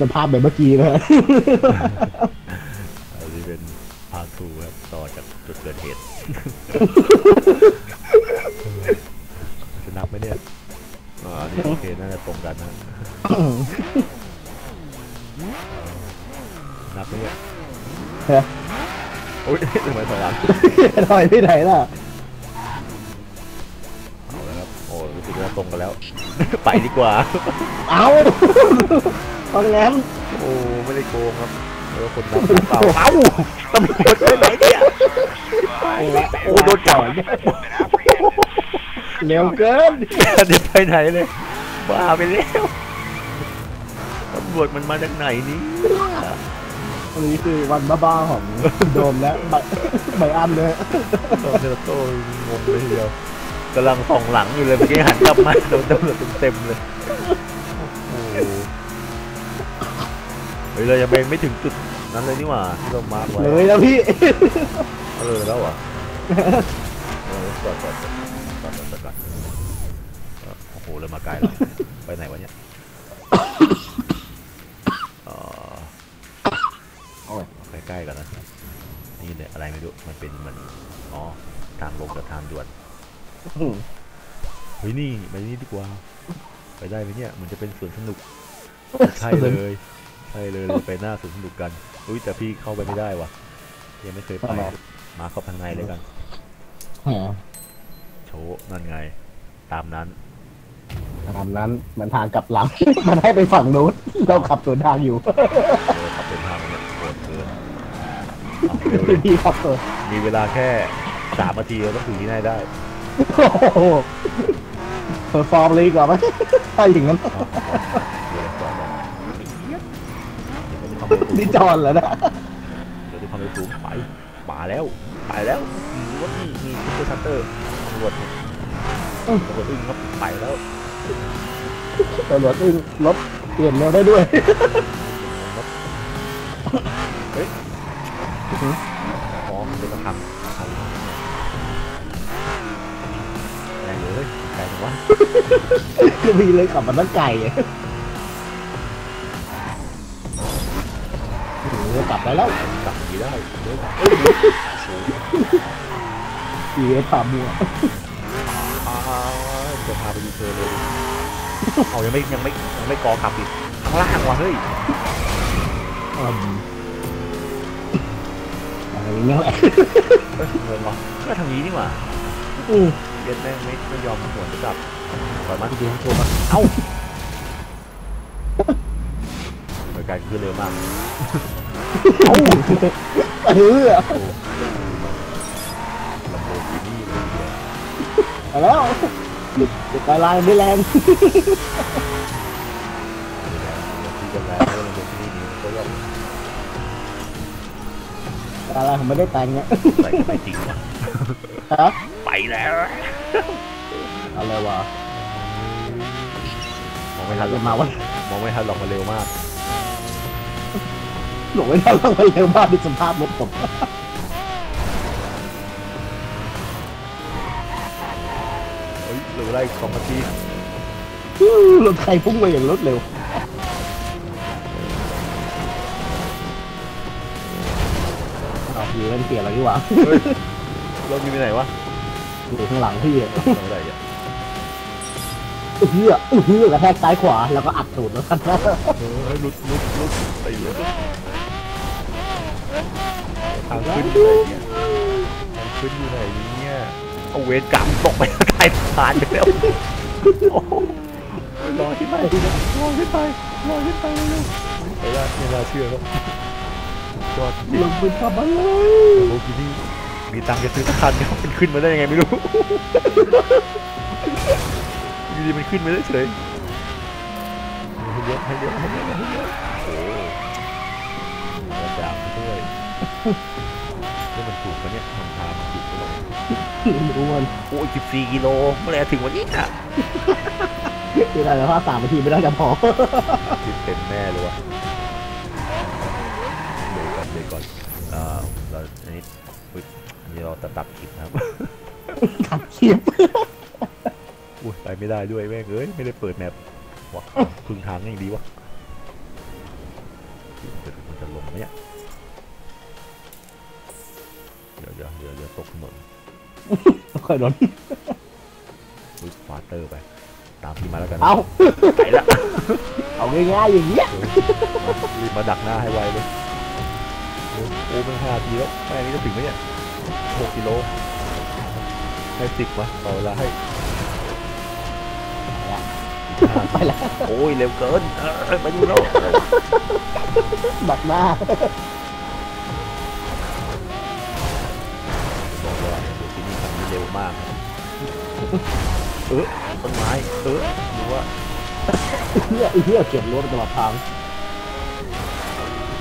สภาพแบบเมื่อกี้นะอันนี้เป็นพาร์ททูครับต่อจากจุดเกิดเหตุจะนับไหมเนี่ยอ่าอันนี้โอเคน่าจะตรงกันนะนับไหมเนี่ยฮะโอ๊ยทำไมถอยหลังถอยที่ไหนล่ะเอาแล้วครับโอ้รู้สึกว่าตรงกันแล้ว ไปดีกว่า เอา ตอนแล้วโอ้ไม่ได้โกงครับเออคนนับเปล่าเอ้าตำรวจไปไหนเนี่ยโอ้โดนจับเร็วเกินเดี๋ยวไปไหนเลยบ้าไปแล้วตำรวจมันมาจากไหนนี่อันนี้คือวันบ้าๆของโดมและใบใบอันเลยโดนเทโต้งงเลยทีเดียวกำลังส่องหลังอยู่เลยเมื่อกี้หันกลับมาโดนตำรวจเต็มๆเลย ฮ้ยเรายังไปไม่ถึงจุดนั้นเลยนี่หว่าที่เรามาร์คไว้เลยแล้วพี่เอาเลยแล้วเหรอะเออก่อนก่อนก่อนก่อนก่อนก่อนก่อนเออโอ้โหเลยมาไกลแล้วไปไหนวะเนี่ยเอ่อโอ้ยใกล้ๆกันนะนี่เนี่ยอะไรไม่รู้มันเป็นเหมือนอ๋อทางลงกับทางด่วนเฮ้ยนี่ไปนี่ดีกว่า ไปได้ไหมเนี่ยมันจะเป็นสวนสนุก ใช่เลย ใช่เลยเราไปหน้าสวนสนุกกันอุ้ยแต่พี่เข้าไปไม่ได้ว่ะยังไม่เคยไปทำไม มาเข้าข้างในเลยกันแหมโชว์นั่นไง ตามนั้น ตามนั้นเหมือนทางกลับหลัง มันให้ไปฝั่งนู้นเราขับสวนทางอยู่ เออขับเป็นทางเนี่ยโคตรเกินเอาเร็วเลยพี่ขับสวนมีเวลาแค่สามนาทีเราต้องถึงที่ไหนได้โอ้โหเพอร์ฟอร์มเลยดีกว่าไหมถ้าอย่างนั้น เอาเดี๋ยวก่อนนะเดี๋ยวเราจะทำให้สูง นี่จอนแล้วนะเดี๋ยวจะทำให้สูงไปมาแล้วไปแล้วมีรถนี่มีซุปเปอร์ชัตเตอร์ตำรวจตำรวจอึ้งครับไปแล้วตำรวจอึ้งรถเปลี่ยนเร็วได้ด้วยรถเฮ้ยอ๋อเป็นกระทำกระทำแรงเลยไกลจังวะคือมีเลยขับมันตั้งไก่ กลับไปแล้วกลับดีได้เดี๋ยวอีเอสผ่ามัวอ่าจะพาไปดูเธอเลยเอายังไม่ยังไม่ยังไม่กอขับอีกข้างล่างว่ะเฮ้ยอืมอะไรอย่างเงี้ยแหละเอ้ยเงินวะก็ทางนี้นี่หว่าอืมเย็นแม่งไม่ไม่ยอมหวนจะกลับปล่อยมาทีเดียวโทรมาเอ้า เหตุการณ์ขึ้นเร็วมากเอ้าเออโอ้ลำโพงกินี่เลยทีเดียวไปแล้วหยุดหยุดไปลายไม่แรงที่จะแล้วลำโพงกินี่นี่ก็ย่อมอะไรผมไม่ได้แต่งเนี่ยใส่กันไปจริงว่ะฮะไปแล้วอะไรวะมองไม่ทันหรจะอกมาวันมองไม่ทันหรอกมันเร็วมาก หลงไม่ได้ต้องไปเร็วมากดูสภาพรถผมเฮ้ยเหลือเวลาอีกสองนาทีรถใครพุ่งมาอย่างรวดเร็วเอาอยู่เล่นเปลี่ยนอะไรดีวะเฮ้ยรถมีไปไหนวะอยู่ข้างหลังพี่อะทำอะไรอะ อื้อหืออื้อหือกระแทกซ้ายขวาแล้วก็อัดตูดแล้วกันเออลุดลุดลุดไปอยู่ทางขึ้นอยู่ไหนเนี่ยทางขึ้นอยู่ไหนเนี่ยเอาเวรกรรมตกไปใต้สะพานไปแล้วโอ้โหรอที่ไหนรอที่ไหนรอที่ไหนเร็วไปละไม่น่าเชื่อครับยอดจริลงงไปทำอะไรโอ้กินี่มีตังค์จะซื้อสักคันครับมันขึ้นมาได้ยังไงไม่รู้ อยู่ดีมันขึ้นมาได้เฉยให้เยอะให้เยอะให้เยอะให้เยอะโอ้ระดับด้วยนี่มันถูกปะเนี่ยทำทางถูกปะเนี่ยรู้มันโอ้ย14กิโลเมื่อไหรถึงวันนี้อะคืออะไรว่าสามนาทีไม่ได้จะพอคิดเต็มแน่เลยวะเดี๋ยวก่อนเดี๋ยวก่อนเอ่อเราอันนี้อุ๊ยอันนี้เราจะตัดคลิปนะครับขับคลิปอุ้ย ไม่ได้ด้วยแม่งเอ้ยไม่ได้เปิดแมปวะพึ่งทางอย่งดีวะเดี๋ยวมันจะลงไหมเนี่ยเดี๋ยวเดี๋ยวเดี๋ยวเดี๋ยวตกถนนอยถนนวิ่ฟาเตอร์ไป ตามพี่มาแล้วกันเอาไปละเอาง่ายๆอย่างเงี้ยรีบมาดักหน้าให้ไวเลยโอ้เป็นห้าทีแล้วแม่นี้จะถึงไหมเนี่ยหกกิโลให้สิบวะต่อเวลาให้ ไปแล้วโอ้ยเร็วเกินเออไปดูแล้วดักหน้าบอกว่าเดี๋ยวที่นี่ทำนี้เร็วมากนะเออต้นไม้เออหรือว่าเพื่อเพื่อเก็บรถตลอดทาง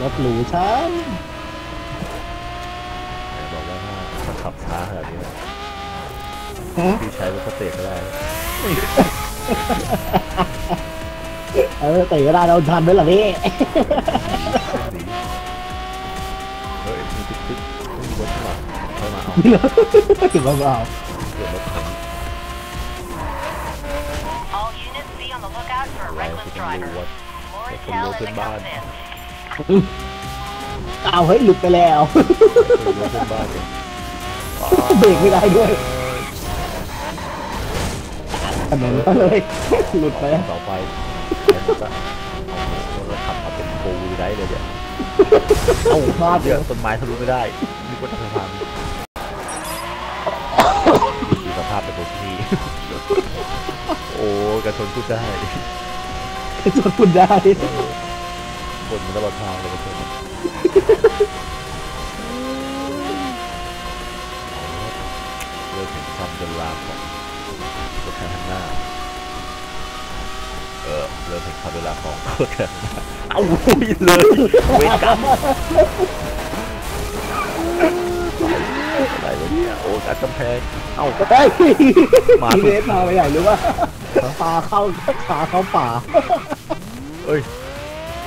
รถหรูฉันไหนบอกว่าถ้าขับช้าขนาดนี้นะฮะพี่ใช้รถสเตทก็ได้ เออเตะก็ได้เราทันไหมล่ะพี่หนีเฮ้ยมีติ๊กติ๊กไม่มีรถข้างหลังค่อยมาเอาถึงเราเอาเดี๋ยวรถคัน All units be on the lookout for a อะไร reckless ที่ต้องรู้ driver. ว่า More That's a intel little as it bit comes bad. in. เอาเฮ้ยหลุดไปแล้วคือรถเป็นบ้านเนี่ยเบรกไม่ได้ด้วย ถนนเลย หลุดไปแล้วต่อไปแล้วก็เอารถขับมาเป็นฟูได้เลยเนี่ยเอ้าพลาดเดี๋ยวต้นไม้ทะลุไม่ได้นึกว่าทางทางนี่คือสภาพเป็นแบบนี้โอ้กระชนพูดได้จนคุณได้บนมันตลอดทางเลยกระชนเริ่มเห็นความเดินลามของ รถคันข้างหน้า เออเริ่มเห็นความเวลาของรถคันข้างหน้าเอาอุ้ยเลยเวกรรมอะไรวะเนี่ยโอ้การกำแพงเอ้าเฮ้ยมาทีเรสมาไปไหนหรือว่าพาเข้าพาเข้าป่าเอ้ย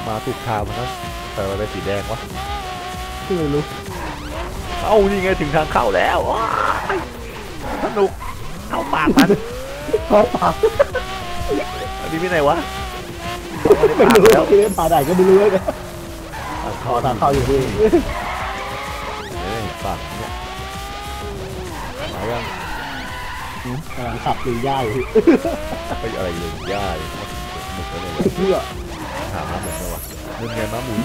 มาถูกทางมันนะแต่มันเป็นสีแดงวะไม่รู้เอ้านี่ไงถึงทางเข้าแล้วสนุก เข้าปากมันเข้าป่าอันนี้ไม่ไหนวะไม่รู้ทีเรสพาไหนก็ไม่รู้เลยทางขเข้าอทางเข้าอยู่ที่เอ้ยปากเนี่ยมายังกำลังขับหรือย่าอยู่ที่ไปอะไรเลยย่าเลยหมึกอะไรเลยเพื่อหาม้าหมุนมาวะนึงไงม้าหมุน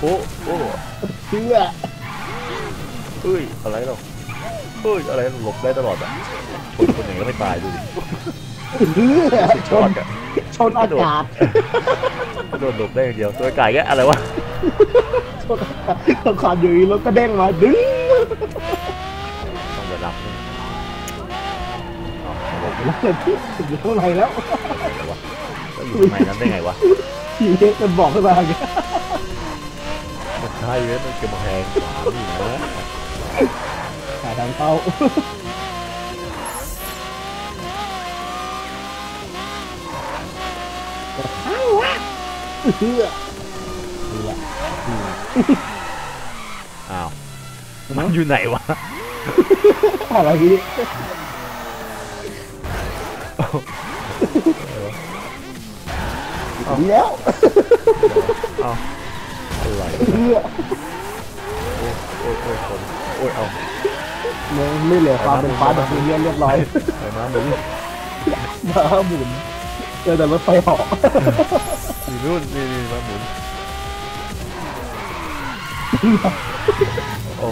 โอ้โอ้ เพื่อเฮ้ย อะไรเราเฮ้ย อะไรหลบได้ตลอดอะคนคนอย่างนี้ก็ไม่ตายดูดิเพื่อชชอนนกันชนอากาศโดนหลบได้อย่างเดียวตัวไก่แกอะไรวะชนอากาศต้องขับอยู่รถก็เด้งมาดึงต้องไปรับนี่เอาหลบแล้วเลยที่อยู่ข้างในแล้วไปไหนวะแล้วอยู่ข้างในนั้นได้ไงวะทีเรสมันบอกขึ้นมาอย่างเงี้ย มันใช่เลยมันเก็บมาแพงขวานี่นะห อเพื่ออ้าวมันอยู่ไหนวะอะไรนี่ถึงแล้วอ้าวอะไรเพื่อโอ้ยโอ้ยโอ้ยคนโอ้ยเอาไม่ไม่เหลือความเป็นฟ้าแบบนี้เรียบร้อยไปน้ำหมุนม้าหมุนเจอแต่รถไฟเหาะอยู่นู่นนี่นี่ม้าหมุนโอ้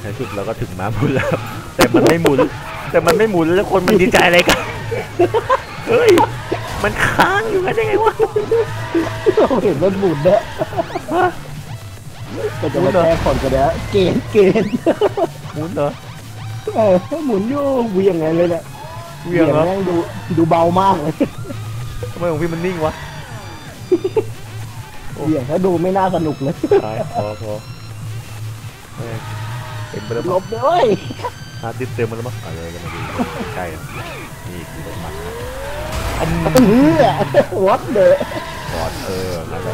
ในที่สุดเราก็ถึงม้าหมุนแล้ว แต่มันไม่หมุน แต่มันไม่หมุนแล้วคนมันดีใจอะไรกัน เฮ้ย มันค้างอยู่กันได้ไงวะเราเห็นรถหมุนเนี่ยก็จะมาแก้คนกันนะเกณฑ์เกณฑ์หมุนเหรอเออหมุนอยู่เวียงไงเลยเนี่ยเวียงเหรอแม่งดูดูเบามากเลยทำไมของพี่มันนิ่งวะโอ้เวียงถ้าดูไม่น่าสนุกเลยตายพอพอแม่งเต็มไปแล้วหลมั้งบเลยฮาร์ดดิสก์เต็มไปแล้วมั้งอะไรกันมาดูใกล้ๆกันนี่คือรถมันนะ อันนี้วัดเดะวัดเออร์นั่นแหล